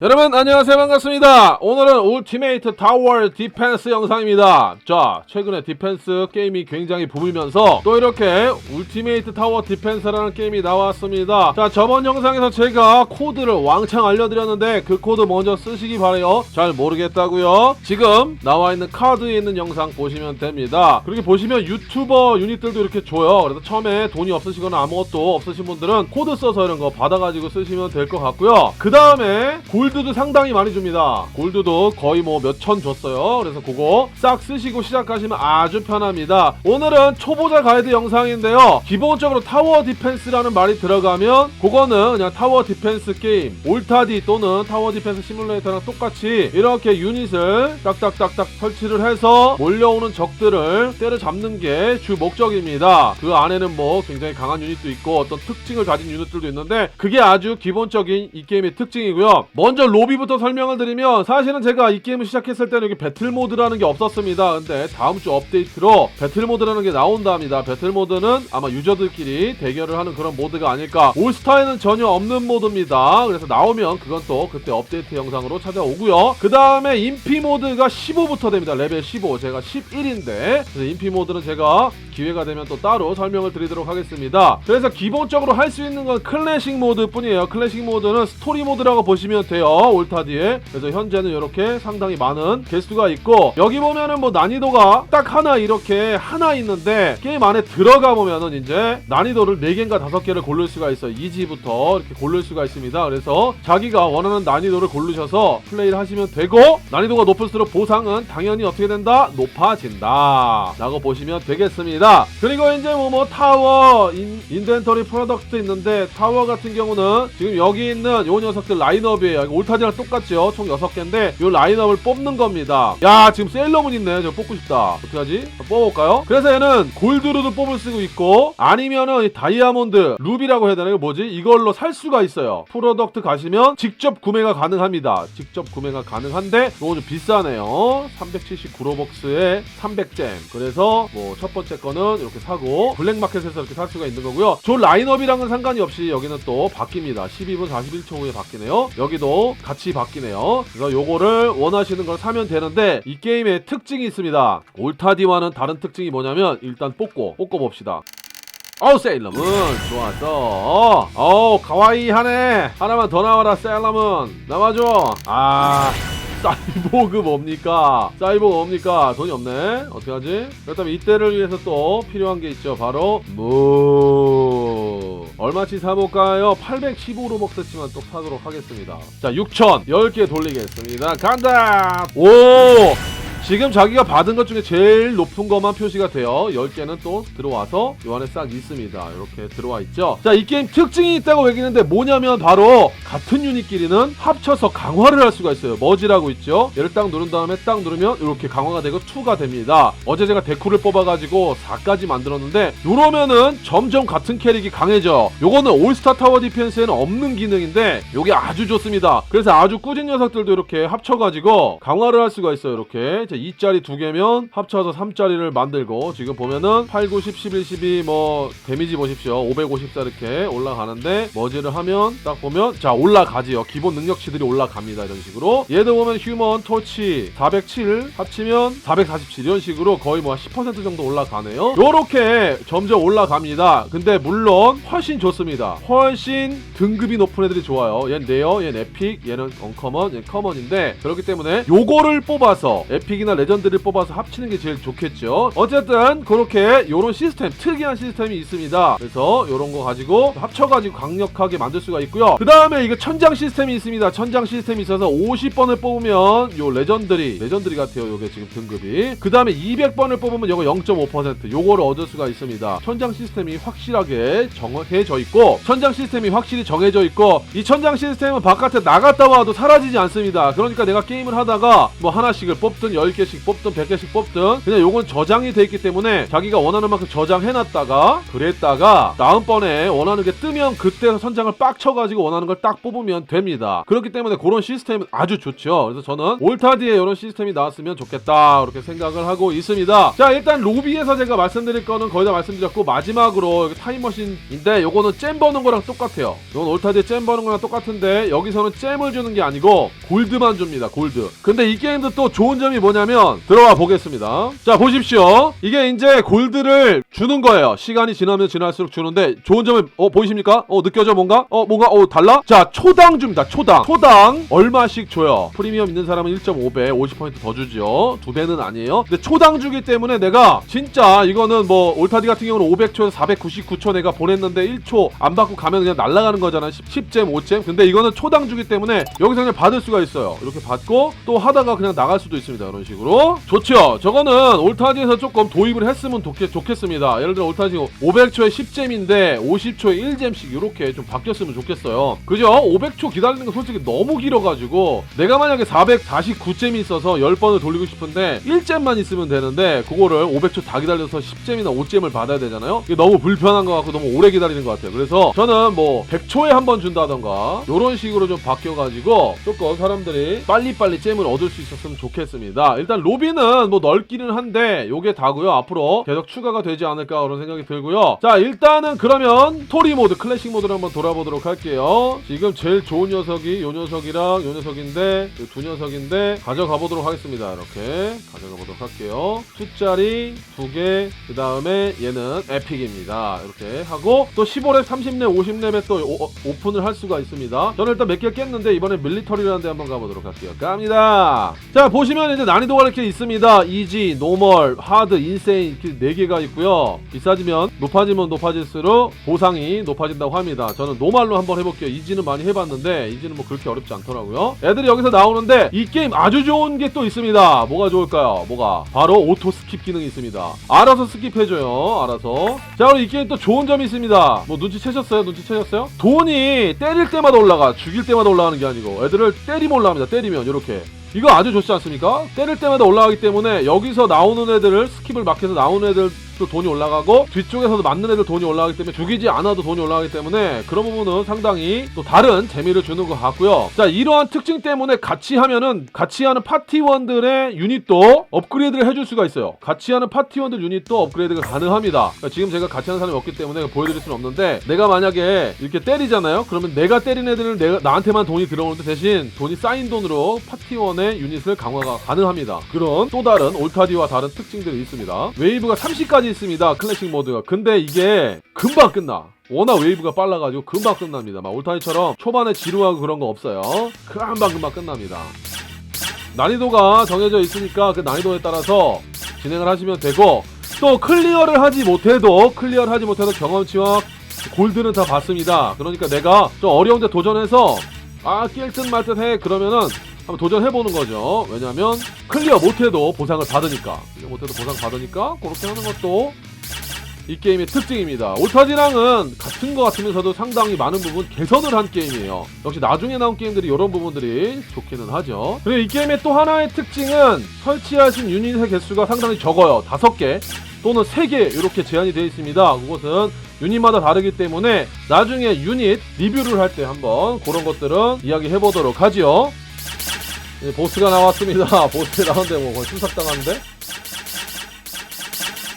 여러분 안녕하세요. 반갑습니다. 오늘은 울티메이트 타워 디펜스 영상입니다. 자 최근에 디펜스 게임이 굉장히 붐이면서 또 이렇게 울티메이트 타워 디펜스라는 게임이 나왔습니다. 자 저번 영상에서 제가 코드를 왕창 알려드렸는데 그 코드 먼저 쓰시기 바래요. 잘 모르겠다고요? 지금 나와 있는 카드에 있는 영상 보시면 됩니다. 그렇게 보시면 유튜버 유닛들도 이렇게 줘요. 그래서 처음에 돈이 없으시거나 아무것도 없으신 분들은 코드 써서 이런 거 받아가지고 쓰시면 될 것 같고요. 그 다음에 골 드도 상당히 많이 줍니다. 골드도 거의 뭐 몇 천 줬어요. 그래서 그거 싹 쓰시고 시작하시면 아주 편합니다. 오늘은 초보자 가이드 영상인데요. 기본적으로 타워 디펜스라는 말이 들어가면 그거는 그냥 타워 디펜스 게임 올타디 또는 타워 디펜스 시뮬레이터랑 똑같이 이렇게 유닛을 딱딱딱딱 설치를 해서 몰려오는 적들을 때려잡는 게 주 목적입니다. 그 안에는 뭐 굉장히 강한 유닛도 있고 어떤 특징을 가진 유닛들도 있는데 그게 아주 기본적인 이 게임의 특징이고요. 먼저 로비부터 설명을 드리면 사실은 제가 이 게임을 시작했을 때는 여기 배틀 모드라는 게 없었습니다. 근데 다음 주 업데이트로 배틀 모드라는 게 나온답니다. 배틀 모드는 아마 유저들끼리 대결을 하는 그런 모드가 아닐까. 올스타에는 전혀 없는 모드입니다. 그래서 나오면 그건 또 그때 업데이트 영상으로 찾아오고요. 그 다음에 인피 모드가 15부터 됩니다. 레벨 15. 제가 11인데 그래서 인피 모드는 제가 기회가 되면 또 따로 설명을 드리도록 하겠습니다. 그래서 기본적으로 할 수 있는 건 클래식 모드 뿐이에요. 클래식 모드는 스토리 모드라고 보시면 돼요. 올타디에. 그래서 현재는 이렇게 상당히 많은 개수가 있고 여기 보면은 뭐 난이도가 딱 하나 이렇게 하나 있는데 게임 안에 들어가 보면은 이제 난이도를 4개인가 5개를 고를 수가 있어요. 이지부터 이렇게 고를 수가 있습니다. 그래서 자기가 원하는 난이도를 고르셔서 플레이를 하시면 되고 난이도가 높을수록 보상은 당연히 어떻게 된다? 높아진다. 라고 보시면 되겠습니다. 그리고 이제 뭐, 뭐 타워, 인, 인벤터리 프로덕트 있는데 타워 같은 경우는 지금 여기 있는 요 녀석들 라인업이에요. 올타지랑 똑같죠? 총 6개인데 요 라인업을 뽑는 겁니다. 야, 지금 세일러문 있네. 저 뽑고 싶다. 어떻게 하지? 뽑아볼까요? 그래서 얘는 골드로도 뽑을 수도 있고 아니면은 이 다이아몬드, 루비라고 해야 되나? 이거 뭐지? 이걸로 살 수가 있어요. 프로덕트 가시면 직접 구매가 가능합니다. 직접 구매가 가능한데 이거 좀 비싸네요. 379로벅스에 300잼. 그래서 뭐 첫 번째 거는 이렇게 사고 블랙마켓에서 이렇게 살 수가 있는 거고요. 저 라인업이랑은 상관이 없이 여기는 또 바뀝니다. 12분 41초 후에 바뀌네요. 여기도 같이 바뀌네요. 그래서 요거를 원하시는 걸 사면 되는데 이 게임에 특징이 있습니다. 올타디와는 다른 특징이 뭐냐면 일단 뽑고 뽑고 봅시다. 어우 세일러문. 좋았어 어우 가와이하네. 하나만 더 나와라 세일러문. 나와줘. 아 사이보그 뭡니까? 사이보그 뭡니까? 돈이 없네. 어떻게 하지? 그렇다면 이때를 위해서 또 필요한 게 있죠. 바로 무 얼마치 사볼까요? 815로벅스치만 또 사도록 하겠습니다. 자 6천. 10개 돌리겠습니다. 간다! 오 지금 자기가 받은 것 중에 제일 높은 것만 표시가 돼요. 10개는 또 들어와서 요 안에 싹 있습니다. 이렇게 들어와 있죠. 자, 이 게임 특징이 있다고 얘기했는데 뭐냐면 바로 같은 유닛끼리는 합쳐서 강화를 할 수가 있어요. 머지라고 있죠. 얘를 딱 누른 다음에 딱 누르면 이렇게 강화가 되고 2가 됩니다. 어제 제가 데쿠를 뽑아가지고 4까지 만들었는데 요러면은 점점 같은 캐릭이 강해져. 요거는 올스타 타워 디펜스에는 없는 기능인데 요게 아주 좋습니다. 그래서 아주 꾸진 녀석들도 이렇게 합쳐가지고 강화를 할 수가 있어요. 이렇게. 자, 2짜리 두 개면 합쳐서 3짜리를 만들고 지금 보면은 8, 9, 10, 11, 12 뭐 데미지 보십시오. 554 이렇게 올라가는데 머지를 하면 딱 보면 자 올라가지요. 기본 능력치들이 올라갑니다. 이런 식으로 얘도 보면 휴먼 토치 407 합치면 447 이런 식으로 거의 뭐 10% 정도 올라가네요. 요렇게 점점 올라갑니다. 근데 물론 훨씬 좋습니다. 훨씬 등급이 높은 애들이 좋아요. 얘는 레어, 얘는 에픽, 얘는 언커먼, 얘는 커먼인데 그렇기 때문에 요거를 뽑아서 에픽 이나 레전드를 뽑아서 합치는 게 제일 좋겠죠. 어쨌든 그렇게 요런 시스템, 특이한 시스템이 있습니다. 그래서 요런 거 가지고 합쳐가지고 강력하게 만들 수가 있고요. 그 다음에 이거 천장 시스템이 있습니다. 천장 시스템이 있어서 50번을 뽑으면 요 레전드리, 레전드리 같아요. 요게 지금 등급이. 그 다음에 200번을 뽑으면 요거 0.5% 요거를 얻을 수가 있습니다. 천장 시스템이 확실하게 정해져 있고 천장 시스템이 확실히 정해져 있고 이 천장 시스템은 바깥에 나갔다 와도 사라지지 않습니다. 그러니까 내가 게임을 하다가 뭐 하나씩을 뽑든 10개씩 뽑든 100개씩 뽑든 그냥 요건 저장이 돼 있기 때문에 자기가 원하는 만큼 저장해놨다가 그랬다가 다음번에 원하는 게 뜨면 그때 선장을 빡 쳐가지고 원하는 걸 딱 뽑으면 됩니다. 그렇기 때문에 그런 시스템은 아주 좋죠. 그래서 저는 올타디에 이런 시스템이 나왔으면 좋겠다 그렇게 생각을 하고 있습니다. 자 일단 로비에서 제가 말씀드릴 거는 거의 다 말씀드렸고 마지막으로 타임머신인데 요거는 잼 버는 거랑 똑같아요. 이건 올타디에 잼 버는 거랑 똑같은데 여기서는 잼을 주는 게 아니고 골드만 줍니다. 골드. 근데 이 게임도 또 좋은 점이 뭐냐 면 들어와 보겠습니다. 자 보십시오. 이게 이제 골드를 주는 거예요. 시간이 지나면 지날수록 주는데 좋은 점은 어 보이십니까? 어 느껴져 뭔가? 어 뭔가 어 달라? 자 초당 줍니다. 초당. 초당 얼마씩 줘요? 프리미엄 있는 사람은 1.5배 50%더 주죠. 두 배는 아니에요. 근데 초당 주기 때문에 내가 진짜 이거는 뭐 올타디 같은 경우는 500초에서 499초 내가 보냈는데 1초 안 받고 가면 그냥 날아가는 거잖아. 10, 10잼 5잼. 근데 이거는 초당 주기 때문에 여기서 그냥 받을 수가 있어요. 이렇게 받고 또 하다가 그냥 나갈 수도 있습니다. 이런 식으로. 좋죠. 저거는 올타지에서 조금 도입을 했으면 좋겠, 좋겠습니다. 예를 들어 올타지 500초에 10잼인데 50초에 1잼씩 이렇게 좀 바뀌었으면 좋겠어요. 그죠? 500초 기다리는 거 솔직히 너무 길어가지고 내가 만약에 449잼이 있어서 10번을 돌리고 싶은데 1잼만 있으면 되는데 그거를 500초 다 기다려서 10잼이나 5잼을 받아야 되잖아요. 이게 너무 불편한 것 같고 너무 오래 기다리는 것 같아요. 그래서 저는 뭐 100초에 한 번 준다던가 이런 식으로 좀 바뀌어가지고 조금 사람들이 빨리빨리 잼을 얻을 수 있었으면 좋겠습니다. 일단 로비는 뭐 넓기는 한데 요게 다고요. 앞으로 계속 추가가 되지 않을까 그런 생각이 들고요. 자 일단은 그러면 스토리 모드 클래식 모드를 한번 돌아보도록 할게요. 지금 제일 좋은 녀석이 요 녀석이랑 요 녀석인데 이두 녀석인데 가져가 보도록 하겠습니다. 이렇게 가져가 보도록 할게요. 숫자리 두 개, 그 다음에 얘는 에픽입니다. 이렇게 하고 또 15렙, 30렙, 50렙에 또 오, 오픈을 할 수가 있습니다. 저는 일단 몇 개 깼는데 이번에 밀리터리라는 데 한번 가보도록 할게요. 갑니다. 자 보시면 이제 난이 도가 이렇게 있습니다. 이지, 노멀, 하드, 인세인 이렇게 네 개가 있고요. 비싸지면 높아지면 높아질수록 보상이 높아진다고 합니다. 저는 노말로 한번 해볼게요. 이지는 많이 해봤는데 이지는 뭐 그렇게 어렵지 않더라고요. 애들이 여기서 나오는데 이 게임 아주 좋은 게 또 있습니다. 뭐가 좋을까요? 뭐가? 바로 오토 스킵 기능이 있습니다. 알아서 스킵해줘요. 알아서. 자 그리고 이 게임 또 좋은 점이 있습니다. 뭐 눈치채셨어요? 눈치채셨어요? 돈이 때릴 때마다 올라가. 죽일 때마다 올라가는 게 아니고 애들을 때리면 올라갑니다. 때리면 이렇게. 이거 아주 좋지 않습니까? 때릴 때마다 올라가기 때문에 여기서 나오는 애들을 스킵을 막 해서 나오는 애들 도 돈이 올라가고 뒤쪽에서도 맞는 애들 돈이 올라가기 때문에 죽이지 않아도 돈이 올라가기 때문에 그런 부분은 상당히 또 다른 재미를 주는 것 같고요. 자 이러한 특징 때문에 같이 하면은 같이 하는 파티원들의 유닛도 업그레이드를 해줄 수가 있어요. 같이 하는 파티원들 유닛도 업그레이드가 가능합니다. 그러니까 지금 제가 같이 하는 사람이 없기 때문에 보여드릴 수는 없는데 내가 만약에 이렇게 때리잖아요. 그러면 내가 때린 애들은 내가 나한테만 돈이 들어오는데 대신 돈이 쌓인 돈으로 파티원 의 유닛을 강화가 가능합니다. 그런 또 다른 올타디와 다른 특징들이 있습니다. 웨이브가 30까지 있습니다. 클래식 모드가. 근데 이게 금방 끝나. 워낙 웨이브가 빨라가지고 금방 끝납니다. 막 올타디처럼 초반에 지루하고 그런 거 없어요. 금방 금방 끝납니다. 난이도가 정해져 있으니까 그 난이도에 따라서 진행을 하시면 되고 또 클리어를 하지 못해도 클리어를 하지 못해도 경험치와 골드는 다 받습니다. 그러니까 내가 좀 어려운데 도전해서 아 낄 듯 말 듯 해 그러면은 한번 도전해보는 거죠. 왜냐면 클리어 못해도 보상을 받으니까 클리어 못해도 보상 받으니까 그렇게 하는 것도 이 게임의 특징입니다. 올타지랑은 같은 것 같으면서도 상당히 많은 부분 개선을 한 게임이에요. 역시 나중에 나온 게임들이 이런 부분들이 좋기는 하죠. 그리고 이 게임의 또 하나의 특징은 설치하신 유닛의 개수가 상당히 적어요. 다섯 개 또는 세개 이렇게 제한이 되어 있습니다. 그것은 유닛마다 다르기 때문에 나중에 유닛 리뷰를 할 때 한번 그런 것들은 이야기해 보도록 하지요. 네, 보스가 나왔습니다. 보스 나오는데 뭐 거의 수삭당하는데?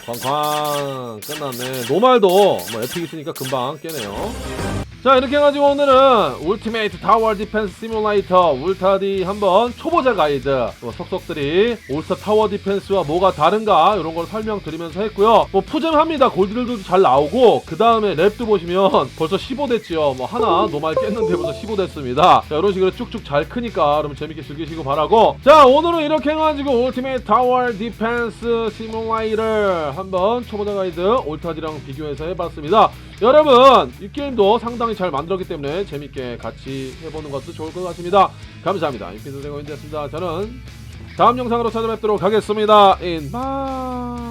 쾅쾅 끝났네. 노말도 뭐 에픽 있으니까 금방 깨네요. 자 이렇게 해가지고 오늘은 울티메이트 타워 디펜스 시뮬레이터 울타디 한번 초보자 가이드. 뭐 속속들이 올스타 타워 디펜스와 뭐가 다른가 이런 걸 설명드리면서 했고요. 뭐 푸짐합니다. 골드들도 잘 나오고 그 다음에 랩도 보시면 벌써 15 됐지요. 뭐 하나 노말 깼는데 벌써 15 됐습니다. 자 이런 식으로 쭉쭉 잘 크니까 여러분 재밌게 즐기시고 바라고. 자 오늘은 이렇게 해가지고 울티메이트 타워 디펜스 시뮬레이터 한번 초보자 가이드 올타디랑 비교해서 해봤습니다 여러분 이 게임도 상당히 잘 만들었기 때문에 재밌게 같이 해보는 것도 좋을 것 같습니다. 감사합니다. 인피드 대고인이었습니다. 저는 다음 영상으로 찾아뵙도록 하겠습니다. 인바